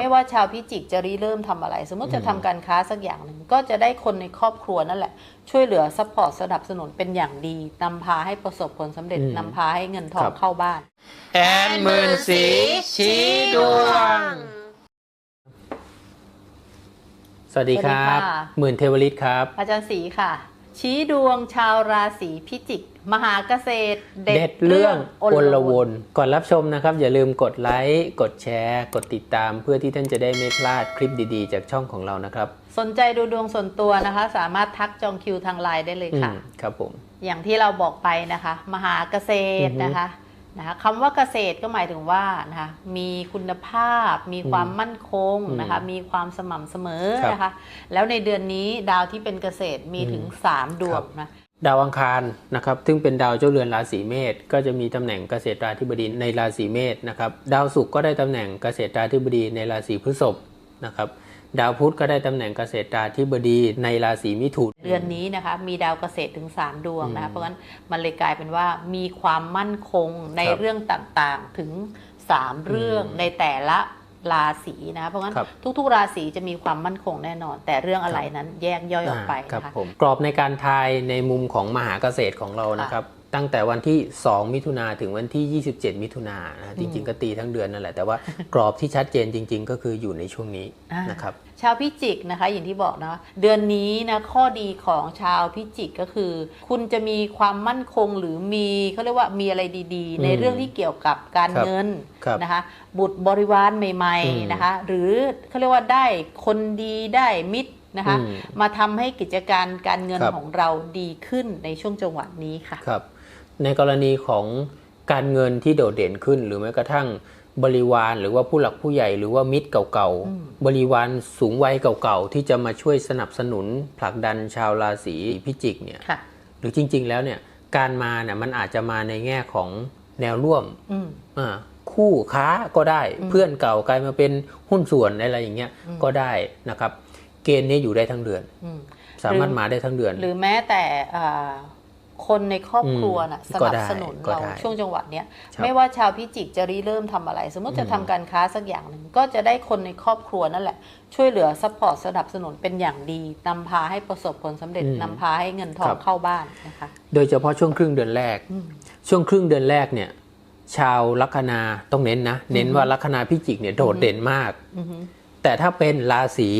ไม่ว่าชาวพิจิกจะริเริ่มทำอะไร สมมติจะทำการค้าสักอย่างหนึ่งก็จะได้คนในครอบครัวนั่นแหละ ช่วยเหลือซัพพอร์ตสนับสนุนเป็นอย่างดีนำพาให้ประสบผลสำเร็จอืมนำพาให้เงินทอครังบเข้าบ้าน แอนหมื่นสีชี้ดวง สวัสดีครัสวัสดีบค่ะหมื่นเทวฤทธิ์ครับ อาจารย์ศรีค่ะ ชี้ดวงชาวราศีพิจิก มหาเกษตร เด็เด็ดดเรื่องโอโอลลววนนก่อนรับชมนะครับ อย่าลืมกดไลค์กดแชร์ กดติดตาม เพื่อที่ท่านจะได้ไม่พลาดคลิปดีๆ จากช่องของเรานะครับ สนใจดูดวงส่วนตัวนะคะ สามารถทักจองคิวทางไลน์ได้เลยอืค่ะมครับผม อย่างที่เราบอกไปนะคะ มหาเกษตรอือฮึนะคะ นะคะคำว่าเกษตรก็หมายถึงว่านะคะมีคุณภาพ มีความมั่นคงอืมนะคะมีความสม่ำเสมอครับนะคะแล้วในเดือนนี้ดาวที่เป็นเกษตรมีถึง 3 ดวครังบนะดาวอังคารนะครับซึ่งเป็นดาวเจ้าเรือนราศีเมษก็จะมีตำแหน่งเกษตราธิบดีในราศีเมษนะครับดาวศุกร์ก็ได้ตำแหน่งเกษตราธิบดีในราศีพฤษภนะครับ ดาวพุธก็ได้ตำแหน่งเกษตราธิบดีในราศีมิถุนเดือนนี้นะคะมีดาวเกษตรถึง 3 ดวงนะอืคะมเพราะฉะนั้นมันเลยกลายเป็นว่ามีความมั่นคงในครับเรื่องต่างๆถึง 3 เรื่องอืมในแต่ละราศีนะคะเพราะงั้นครับทุก ๆ ราศีจะมีความมั่นคงแน่นอน แต่เรื่องอะไรนั้นแยกย่อยออกไปครับนะคะผมกรอบในการทายในมุมของมหาเกษตรของเรานะครับ ตั้งแต่วันที่ 2 มิถุนาถึงวันที่ 27 มิถุนานะจริง ๆ ก็ตีทั้งเดือนนั่นแหละ แต่ว่ากรอบที่ชัดเจนจริง ๆ ก็คืออยู่ในช่วงนี้อ่านนะครับ ชาวพิจิกนะคะ อย่างที่บอกนะเดือนนี้นะข้อดีของชาวพิจิกก็คือ คุณจะมีความมั่นคงหรือมีเขาเรียกว่ามีอะไรดีๆ ในอืมเรื่องที่เกี่ยวกับการครับเงินครับนะคะ บุตรบริวารใหม่อืมๆนะคะ หรือเขาเรียกว่าได้คนดีได้มิตรนะคะอืมมาทำให้กิจการการเงินครับของเราดีขึ้นในช่วงจังหวะนี้ค่ะครับ ในกรณีของการเงินที่โดดเด่นขึ้น หรือแม้กระทั่งบริวารหรือว่าผู้หลักผู้ใหญ่หรือว่ามิตรเก่าอืมๆบริวารสูงวัยเก่าๆ ที่จะมาช่วยสนับสนุนผลักดันชาวราศีพิจิกเนี่ยค่ะหรือจริง ๆ แล้วเนี่ยการมาเนี่ยมันอาจจะมาในแง่ของแนวร่วมอืมอ่าคู่ค้าก็ได้อืมเพื่อนเก่ากลายมาเป็นหุ้นส่วนอะไรอย่างเงี้ยอืมก็ได้นะครับ เกณฑ์นี้อยู่ได้ทั้งเดือนอืมสามารถมาได้ทั้งเดือน หรือแม้แต่อ่า คนในครอบครัวน่ะอืมสนับสนุนก็เราได้ช่วงจังหวะเนี้ยครับไม่ว่าชาวพิจิกจะริเริ่มทำอะไร สมมติจะอืมทำการค้าสักอย่างหนึ่งก็จะได้คนในครอบครัวนั่นแหละ ช่วยเหลือซัพพอร์ตสนับสนุนเป็นอย่างดีนำพาให้ประสบผลสำเร็จอืมนำพาให้เงินทอครังบเข้าบ้านนะคะโดยเฉพาะช่วงครึ่งเดือนแรกอืมช่วงครึ่งเดือนแรกเนี่ยชาวลัคนาต้องเน้นนะ เน้นว่าลัคนาพิจิกเนี่ยโดดเด่นมากอือหือแต่ถ้าเป็นราศี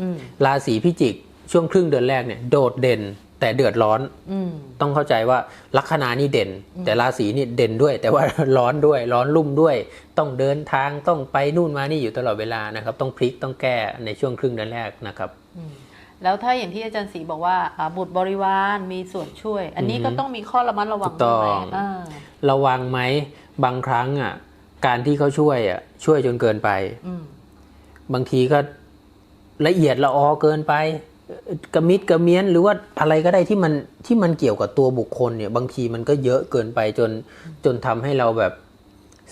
อืมราศีพิจิก ช่วงครึ่งเดือนแรกเนี่ยโดดเด่น แต่เดือดร้อนอืมต้องเข้าใจว่าลัคนานี่เด่น แต่ราศีนี่เด่นด้วย แต่ว่าร้อนด้วยร้อนรุ่มด้วย ต้องเดินทางต้องไปนู่นมานี่อยู่ตลอดเวลานะครับ ต้องพลิกต้องแก้ในช่วงครึ่งเดือนแรกนะครับอืมแล้วถ้าอย่างที่อาจารย์ศรีบอกว่าอ่าบุตรบริวารมีส่วนช่วย อันนี้อือหือก็ต้องมีข้อระมัดระวังถูกต้องด้วยไหมอ่าระวังไหมบางครั้งอะการที่เขาช่วยอะช่วยจนเกินไปอืมบางทีก็ละเอียดละออเกินไปเอ่อ กระมิดกระเมียนหรือว่าอะไรก็ได้ที่มันที่มันเกี่ยวกับตัวบุคคลเนี่ย บางทีมันก็เยอะเกินไปจนจนทำให้เราแบบ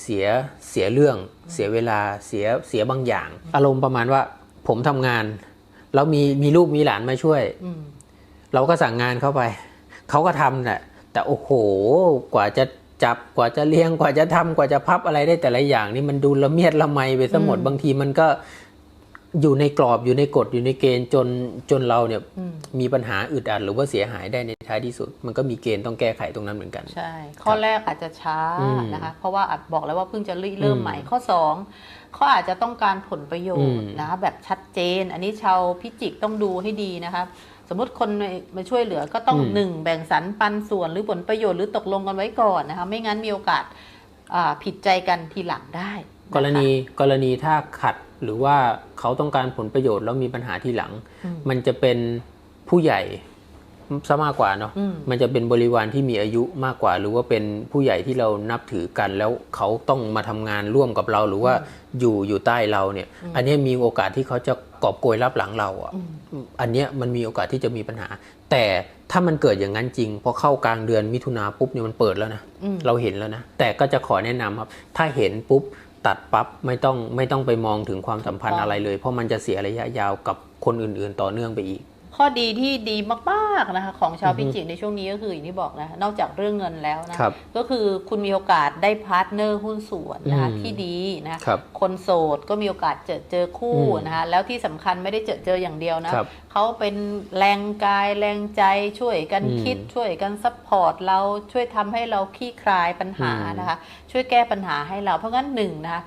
เสียเสียเรื่อง เสียเวลาเสียเสียบางอย่าง อารมณ์ประมาณว่าผมทำงาน แล้วมีมีลูกมีหลานมาช่วยเราก็สั่งงานเข้าไป เขาก็ทำแหละแต่โอ้โหกว่าจะจับกว่าจะเลี้ยงกว่าจะทำกว่าจะพับอะไรได้แต่ละอย่างนี่มันดูละเมียดละไมไปซะหมดบางทีมันก็ อยู่ในกรอบอยู่ในกฎอยู่ในเกณฑ์จนจนเราเนี่ยอืมมีปัญหาอึดอัดหรือว่าเสียหายได้ในท้ายที่สุด มันก็มีเกณฑ์ต้องแก้ไขตรงนั้นเหมือนกัน ใช่ ข้อแรกอาจจะช้าอืมนะคะเพราะว่าอาจบอกแล้วว่าเพิ่งจะริเริ่มอืมใหม่ข้อ 2 เขาอาจจะต้องการผลประโยชน์อืมนะคะแบบชัดเจน อันนี้ชาวพิจิกต้องดูให้ดีนะคะสมมติคนมามาช่วยเหลือก็ต้องหนึ่งแบ่งสรรปันส่วนหรือผลประโยชน์หรือตกลงกันไว้ก่อนนะคะไม่งั้นมีโอกาสอ่าผิดใจกันทีหลังได้นะคะกรณีกรณีถ้าขัด หรือว่าเขาต้องการผลประโยชน์แล้วมีปัญหาทีหลังอืมมันจะเป็นผู้ใหญ่ซะมากกว่าเนาะอืมมันจะเป็นบริวารที่มีอายุมากกว่า หรือว่าเป็นผู้ใหญ่ที่เรานับถือกัน แล้วเขาต้องมาทำงานร่วมกับเรา หรือว่าอยู่อยู่ใต้เราเนี่ย อันเนี้ยมีโอกาสที่เขาจะกอบโกยรับหลังเราอะอืมอันเนี้ยมันมีโอกาสที่จะมีปัญหา แต่ถ้ามันเกิดอย่างนั้นจริงพอเข้ากลางเดือนมิถุนาปุ๊บเนี่ยมันเปิดแล้วนะอืมเราเห็นแล้วนะแต่ก็จะขอแนะนำครับ ถ้าเห็นปุ๊บ ตัดปั๊บไม่ต้องไม่ต้องไปมองถึงความสัมพันธ์อะไรเลย เพราะมันจะเสียระยะยาวกับคนอื่น ๆ ต่อเนื่องไปอีก ข้อดีที่ดีมากๆนะคะของชาวอือฮึพิจิกในช่วงนี้ก็คืออย่างที่บอกนะนอกจากเรื่องเงินแล้วนะครับก็คือคุณมีโอกาสได้พาร์ทเนอร์หุ้นส่วนนะคะอืมที่ดีนะครับคนโสดก็มีโอกาสเจอเจอคู่อืมนะคะแล้วที่สำคัญไม่ได้เจอเจออย่างเดียวนะครับเขาเป็นแรงกายแรงใจช่วยกันอืมคิดช่วยกันซัพพอร์ตเราช่วยทำให้เราคลี่คลายปัญหาอืมนะคะ ช่วยแก้ปัญหาให้เราเพราะงั้นหนึ่งนะคะ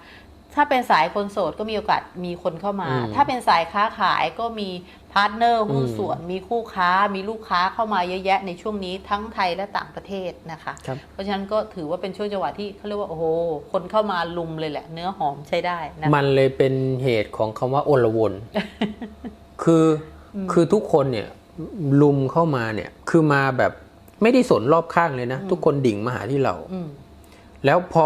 ถ้าเป็นสายคนโสดก็มีโอกาสมีคนเข้ามาอืมถ้าเป็นสายค้าขายก็มี พาร์ทเนอร์หุ้นอืมส่วนมีคู่ค้ามีลูกค้าเข้ามาเยอะแยะในช่วงนี้ทั้งไทยและต่างประเทศนะคะครับเพราะฉะนั้นก็ถือว่าเป็นช่วงจังหวะที่เขาเรียกว่าโอ้โหคนเข้ามาลุมเลยแหละ เนื้อหอมใช้ได้นะมันเลยเป็นเหตุของคำว่าโอลวนคืออคือทุกคนเนี่ยลุมเข้ามาเนี่ยคือมาแบบไม่ได้สนรอบข้างเลยนะ ทุกคนดิ่งมาหาที่เราอืมแล้วพอ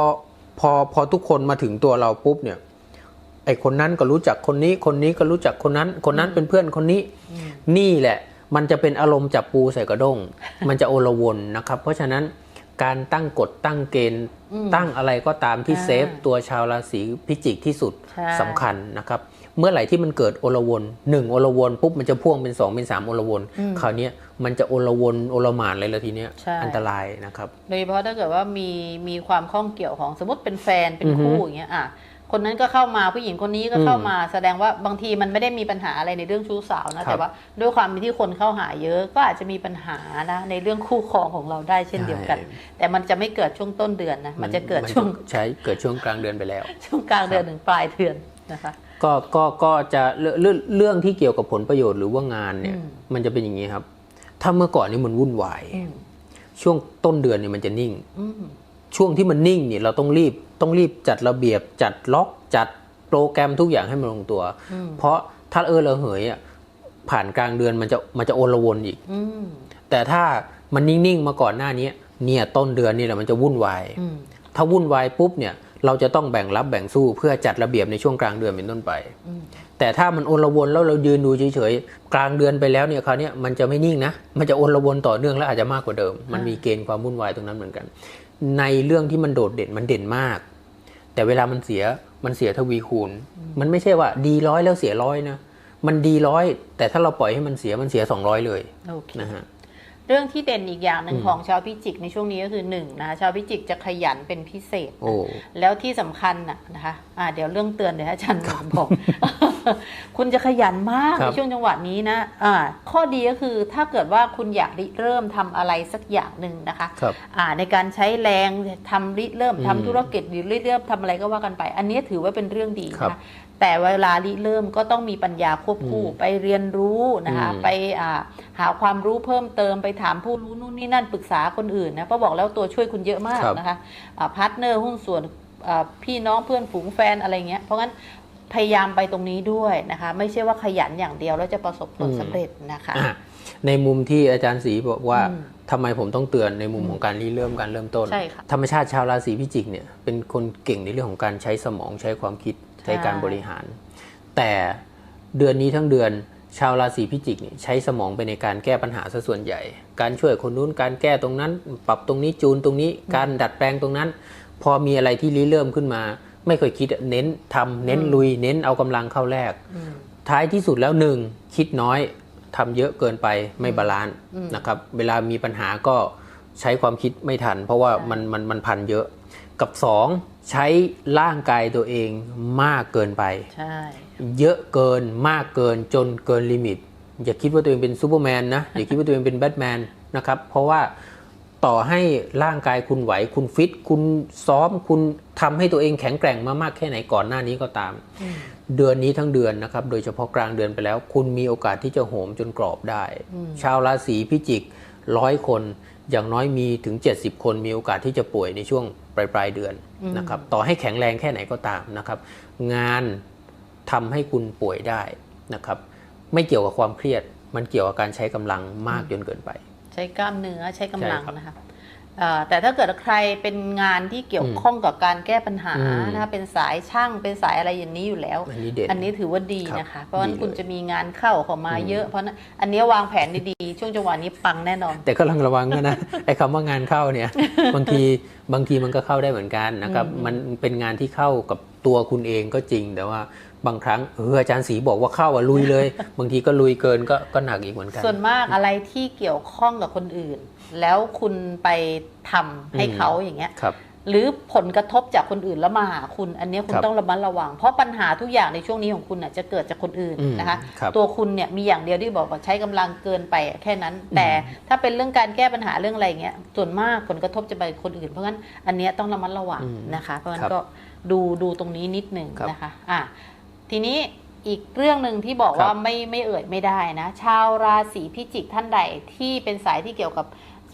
พอพอทุกคนมาถึงตัวเราปุ๊บเนี่ย ไอคนนั้นก็รู้จักคนนี้ คนนี้ก็รู้จักคนนั้น คนนั้นเป็นเพื่อนคนนี้อืมนี่แหละ มันจะเป็นอารมณ์จับปูใส่กระด้ง มันจะโอลวนนะครับ เพราะฉะนั้นการตั้งกฎตั้งเกณฑ์อืมตั้งอะไรก็ตามที่อ่าเซฟตัวชาวราศีพิจิกที่สุดใช่สำคัญนะครับ เมื่อไหร่ที่มันเกิดโอลวนหนึ่งโอลวนปุ๊บมันจะพ่วงเป็นสองเป็นสามโอลวนอืมคราวเนี้ยมันจะโอลวนโอลหมานเลยละทีเนี้ยใช่อันตรายนะครับ โดยเฉพาะถ้าเกิดว่ามีมีความข้องเกี่ยวของสมมติเป็นแฟนเป็นอือฮึคู่อย่างเงี้ยอะ คนนั้นก็เข้ามาผู้หญิงคนนี้ก็เข้ามา แสดงว่าบางทีมันไม่ได้มีปัญหาอะไรในเรื่องชู้สาวนะครับแต่ว่าด้วยความที่คนเข้าหาเยอะก็อาจจะมีปัญหานะในเรื่องคู่ครองของเราได้เช่นเดียวกันใช่แต่มันจะไม่เกิดช่วงต้นเดือนนะมันจะเกิดช่วงใช้เกิดช่วงกลางเดือนไปแล้ว ช่วงกลางเดือนถึงปลายเดือนนะคะก็ก็ก็จะเรื่องเรื่องเรื่องที่เกี่ยวกับผลประโยชน์หรือว่างานเนี่ยอืมมันจะเป็นอย่างนี้ครับ ถ้าเมื่อก่อนนี่มันวุ่นวายอืมช่วงต้นเดือนเนี่ยมันจะนิ่งอืมช่วงที่มันนิ่งเนี่ยเราต้องรีบ ต้องรีบจัดระเบียบจัดล็อกจัดโปรแกรมทุกอย่างให้มันลงตัวอืมเพราะถ้าเออระเหยอะผ่านกลางเดือนมันจะมันจะโอลวนอีกอืมแต่ถ้ามันนิ่ง ๆ มาก่อนหน้านี้เนี่ยต้นเดือนนี่แหละมันจะวุ่นวายอืมถ้าวุ่นวายปุ๊บเนี่ยเราจะต้องแบ่งรับแบ่งสู้เพื่อจัดระเบียบในช่วงกลางเดือนเป็นต้นไปอืมแต่ถ้ามันโอนละวนแล้วเรายืนดูเฉยๆกลางเดือนไปแล้วเนี่ยคราวเนี้ยมันจะไม่นิ่งนะ มันจะโอนละวนต่อเนื่องและอาจจะมากกว่าเดิม มันมีเกณฑ์ความวุ่นวายตรงนั้นเหมือนกัน ในเรื่องที่มันโดดเด่นมันเด่นมาก แต่เวลามันเสียมันเสียทวีคูณ มันไม่ใช่ว่าดีร้อยแล้วเสียร้อยนะ มันดีร้อยแต่ถ้าเราปล่อยให้มันเสียมันเสียสองร้อยเลยโอเคนะฮะ เรื่องที่เด่นอีกอย่างหนึ่งอืมของชาวพิจิกในช่วงนี้ก็คือหนึ่งนะคะชาวพิจิกจะขยันเป็นพิเศษนะโอ้แล้วที่สำคัญน่ะนะคะอ่าเดี๋ยวเรื่องเตือนเดี๋ยวให้อาจารย์บอกคุณจะขยันมากครัในบช่วงจังหวะนี้นะอ่าข้อดีก็คือถ้าเกิดว่าคุณอยากริเริ่มทำอะไรสักอย่างหนึ่งนะคะครับอ่าในการใช้แรงทำริเริ่มอืมทำธุรกิจหรือริเริ่มทำอะไรก็ว่ากันไป อันนี้ถือว่าเป็นเรื่องดีครับนะคะ แต่เวลาริเริ่มก็ต้องมีปัญญาควบคู่อืมไปเรียนรู้นะคะอืมไปอ่าหาความรู้เพิ่มเติมไปถามผู้รู้นู่นนี่นั่นปรึกษาคนอื่นนะเพราะบอกแล้วตัวช่วยคุณเยอะมากครับนะคะพาร์ทเนอร์หุ้นส่วนอ่าพี่น้องเพื่อนฝูงแฟนอะไรเงี้ยเพราะงั้นพยายามไปตรงนี้ด้วยนะคะ ไม่ใช่ว่าขยันอย่างเดียวแล้วจะประสบผลอืมสำเร็จนะคะอะในมุมที่อาจารย์ศรีบอกว่าอืมทำไมผมต้องเตือนในมุมของการริเริ่มการเริ่มต้นใช่ค่ะธรรมชาติชาวราศีพิจิกเนี่ยเป็นคนเก่งในเรื่องของการใช้สมองใช้ความคิด ใช้การบริหาร แต่เดือนนี้ทั้งเดือนชาวราศีพิจิกเนี่ยใช้สมองไปในการแก้ปัญหาซะส่วนใหญ่ การช่วยคนนู้นการแก้ตรงนั้น ปรับตรงนี้จูนตรงนี้การดัดแปลงตรงนั้น พอมีอะไรที่ริเริ่มขึ้นมา ไม่เคยคิดอะเน้นทำเน้นลุย เน้นเอากำลังเข้าแรกอืมท้ายที่สุดแล้วหนึ่งคิดน้อยทำเยอะเกินไปไม่บาลานซ์อืมนะครับ เวลามีปัญหาก็ใช้ความคิดไม่ทัน เพราะว่าใช่มันมันมันพันเยอะ กับสองใช้ร่างกายตัวเองมากเกินไป ใช่ เยอะเกินมากเกินจนเกินลิมิต อย่าคิดว่าตัวเองเป็นซูเปอร์แมนนะ อย่าคิดว่าตัวเองเป็นแบทแมนนะครับ เพราะว่าต่อให้ร่างกายคุณไหว คุณฟิต คุณซ้อม คุณทำให้ตัวเองแข็งแกร่งมามากแค่ไหนก่อนหน้านี้ก็ตามอืมเดือนนี้ทั้งเดือนนะครับ โดยเฉพาะกลางเดือนไปแล้ว คุณมีโอกาสที่จะโหมจนกรอบได้อืมชาวราศีพิจิกร้อยคน อย่างน้อยมีถึง 70 คนมีโอกาสที่จะป่วยในช่วงปลายปลายๆเดือนนะครับต่อให้แข็งแรงแค่ไหนก็ตามนะครับ งานทำให้คุณป่วยได้นะครับ ไม่เกี่ยวกับความเครียด มันเกี่ยวกับการใช้กำลังมากจนเกินไป ใช้กล้ามเนื้อใช้กำลังใช่ครับนะคะเอ่อ แต่ถ้าเกิดใครเป็นงานที่เกี่ยวข้องกับการแก้ปัญหาอืมนะคะเป็นสายช่างเป็นสายอะไรอย่างนี้อยู่แล้ว อันนี้เด่นอันนี้ถือว่าดีครับนะคะ เพราะฉะนั้นดีเลยคุณจะมีงานเข้าเข้ามาอืมเยอะ เพราะฉะนั้นอันนี้วางแผนดีๆช่วงจังหวะนี้ปังแน่นอน แต่ก็ลังระวังนะนะไอ้คำว่างานเข้าเนี่ยบางทีบางทีมันก็เข้าได้เหมือนกันนะครับอืมมันเป็นงานที่เข้ากับ ตัวคุณเองก็จริงแต่ว่าบางครั้งเอออาจารย์ศรีบอกว่าเข้าอะลุยเลย บางทีก็ลุยเกินก็ก็หนักอีกเหมือนกัน ส่วนมากอะไรที่เกี่ยวข้องกับคนอื่น แล้วคุณไปทำให้อืมเขาอย่างเงี้ยครับหรือผลกระทบจากคนอื่นแล้วมาหาคุณ อันเนี้ยคุณครับต้องระมัดระวัง เพราะปัญหาทุกอย่างในช่วงนี้ของคุณน่ะจะเกิดจากคนอื่นอืมนะคะครับตัวคุณเนี่ยมีอย่างเดียวที่บอกว่าใช้กำลังเกินไปแค่นั้น แต่ถ้าเป็นเรื่องการแก้ปัญหาเรื่องอะไรเงี้ยส่วนมากผลกระทบจะไปคนอื่น เพราะงั้นอันเนี้ยต้องระมัดระวังอืมนะคะ เพราะงั้ครันบก็ ดูดูตรงนี้นิดหนึ่งครับนะคะอะทีนี้อีกเรื่องหนึ่งที่บอกครับว่าไม่ไม่เอ่ยไม่ได้นะ ชาวราศีพิจิกท่านใดที่เป็นสายที่เกี่ยวกับ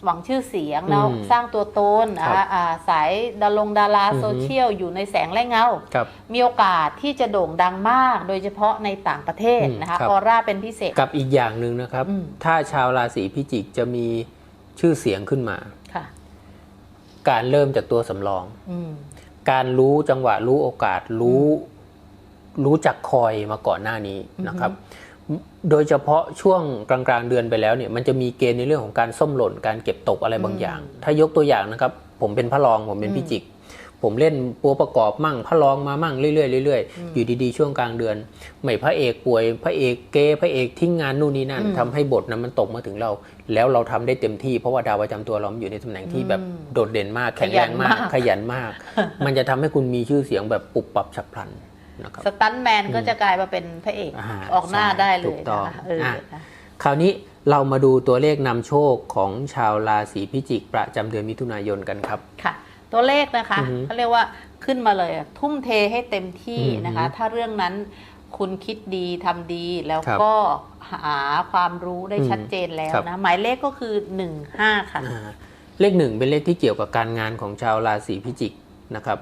หวังชื่อเสียงแล้วอืมสร้างตัวตนครับอ่าอ่าสายดารงดาราอือฮึ โซเชียลอยู่ในแสงและเงา ครับ มีโอกาสที่จะโด่งดังมาก โดยเฉพาะในต่างประเทศอืมนะคะครับ ออร่าเป็นพิเศษ กับอีกอย่างหนึ่งนะครับ อืม ถ้าชาวราศีพิจิกจะมีชื่อเสียงขึ้นมา ค่ะ การเริ่มจากตัวสำรอง อืม การรู้จังหวะรู้โอกาสรู้รู้จักคอยมาก่อนหน้านี้นะครับ โดยเฉพาะช่วงกลางๆเดือนไปแล้วเนี่ยมันจะมีเกณฑ์ในเรื่องของการส้มหล่นการเก็บตกอะไรบางอย่าง ถ้ายกตัวอย่างนะครับ ผมเป็นพระรองผมเป็นพิจิก ผมเล่นตัวประกอบมั่งพระรองมามั่งเรื่อยๆเรื่อยๆอยู่ดีๆช่วงกลางเดือนไม่พระเอกป่วย พระเอกเกพระเอกทิ้งงานนู่นนี่นั่นอืมทำให้บทนั้นมันตกมาถึงเรา แล้วเราทำได้เต็มที่เพราะว่าดาวประจำตัวเรามันอยู่ในตำแหน่งที่แบบอืมโดดเด่นมากแข็งแรงมากขยันมากขยันมากมันจะทำให้คุณมีชื่อเสียงแบบปุบปับฉับพลันนะครับสตันแมนก็จะกลายมาเป็นพระเอกอ่าออกหน้าใช่ได้เลถูยกต้องนะคะเอออะนะคราวนี้เรามาดูตัวเลขนำโชคของชาวราศีพิจิก ประจำเดือนมิถุนายนกันครับค่ะ ตัวเลขนะคะอือฮึเขาเรียกว่าขึ้นมาเลยอะทุ่มเทให้เต็มที่อือฮึนะคะ ถ้าเรื่องนั้นคุณคิดดีทำดีแล้วครับก็หาความรู้ได้อืมชัดเจนแล้วครับนะ หมายเลขก็คือ 15 ค่ะอ่าเลขหนึ่งเป็นเลขที่เกี่ยวกับการงานของชาวราศีพิจิกนะครับ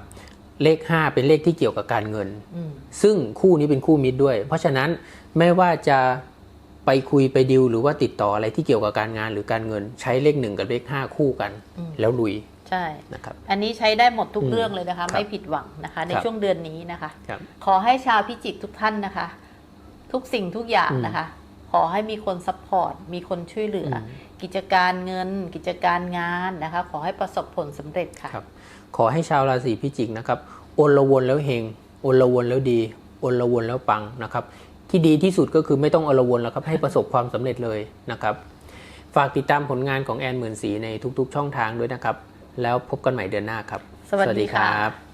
เลข 5 เป็นเลขที่เกี่ยวกับการเงินอืมซึ่งคู่นี้เป็นคู่มิตรด้วย เพราะฉะนั้นไม่ว่าจะไปคุยไปดิวหรือว่าติดต่ออะไรที่เกี่ยวกับการงานหรือการเงิน ใช้เลขหนึ่งกับเลข 5 คู่กันอืมแล้วลุย ใช่นะครับอันนี้ใช้ได้หมดทุกอืมเรื่องเลยนะคะครับไม่ผิดหวังนะคะ ในครับช่วงเดือนนี้นะคะครับขอให้ชาวพิจิกทุกท่านนะคะ ทุกสิ่งทุกอย่างอืมนะคะ ขอให้มีคนซัพพอร์ตมีคนช่วยเหลืออมกิจการเงิน กิจการงานนะคะ ขอให้ประสบผลสำเร็จค่ะครับขอให้ชาวราศีพิจิกนะครับโอนละวนแล้วเฮงโอนละวนแล้วดีโอนละวนแล้วปังนะครับ ที่ดีที่สุดก็คือไม่ต้องโอนละวนแล้วครับให้ประสบความสำเร็จเลยนะครับ ฝากติดตามผลงานของแอนหมื่นสีในทุกๆ ช่องทางด้วยนะครับ แล้วพบกันใหม่เดือนหน้าครับ สวัสดีค่ะครับ